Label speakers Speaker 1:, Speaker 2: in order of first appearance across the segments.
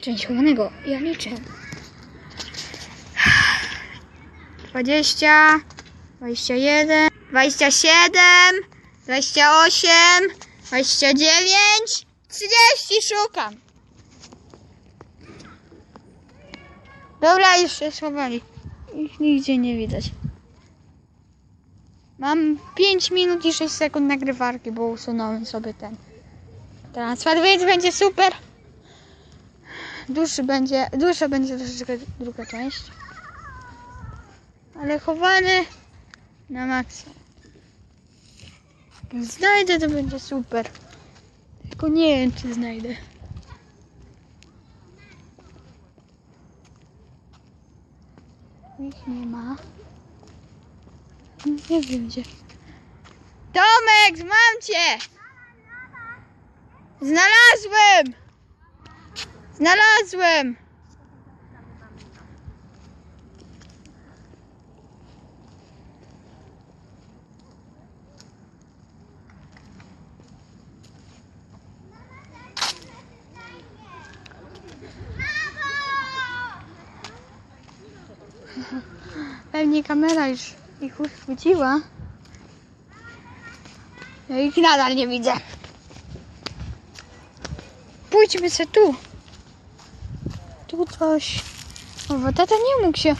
Speaker 1: Część chowanego. Ja liczę. 20, 21, 27, 28, 29, 30 szukam. Dobra, już się schowali. Ich nigdzie nie widać. Mam 5 minut i 6 sekund nagrywarki, bo usunąłem sobie ten transfer, więc będzie super. Dłuższy będzie, dłuższa będzie troszeczkę druga część. Ale chowany na maksa. Jak znajdę, to będzie super. Tylko nie wiem, czy znajdę. Ich nie ma. Nie wiem gdzie. Tomek, mam cię! Znalazłem! Znalazłem! Pewnie kamera już ich uchwyciła. Ja ich nadal nie widzę. Pójdźmy se tu. Tu coś. Bo tata nie mógł się.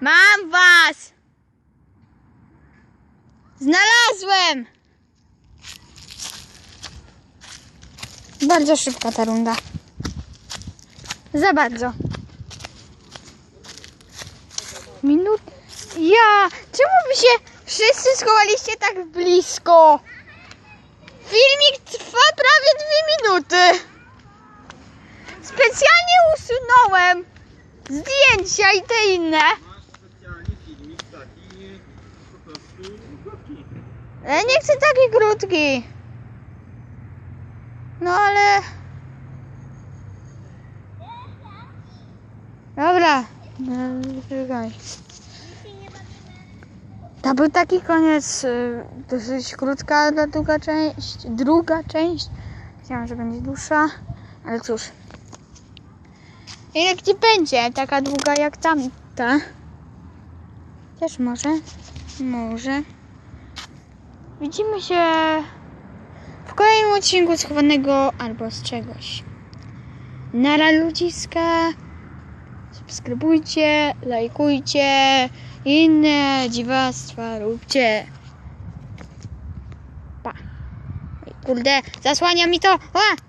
Speaker 1: Mam was! Znalazłem! Bardzo szybka ta runda. Za bardzo. Minut. Ja! Czemu wy się wszyscy schowaliście tak blisko? Filmik trwa prawie zdjęcia i te inne. Ale nie chcę taki krótki. No ale... Dobra. To był taki koniec, y, dosyć krótka, ale druga część. Druga część. Chciałam, że będzie dłuższa, ale cóż. Jak ci będzie taka długa jak tamta. Też może. Może. Widzimy się w kolejnym odcinku schowanego albo z czegoś. Nara ludziska. Subskrybujcie, lajkujcie, inne dziwactwa róbcie. Pa. Kurde, zasłania mi to. A!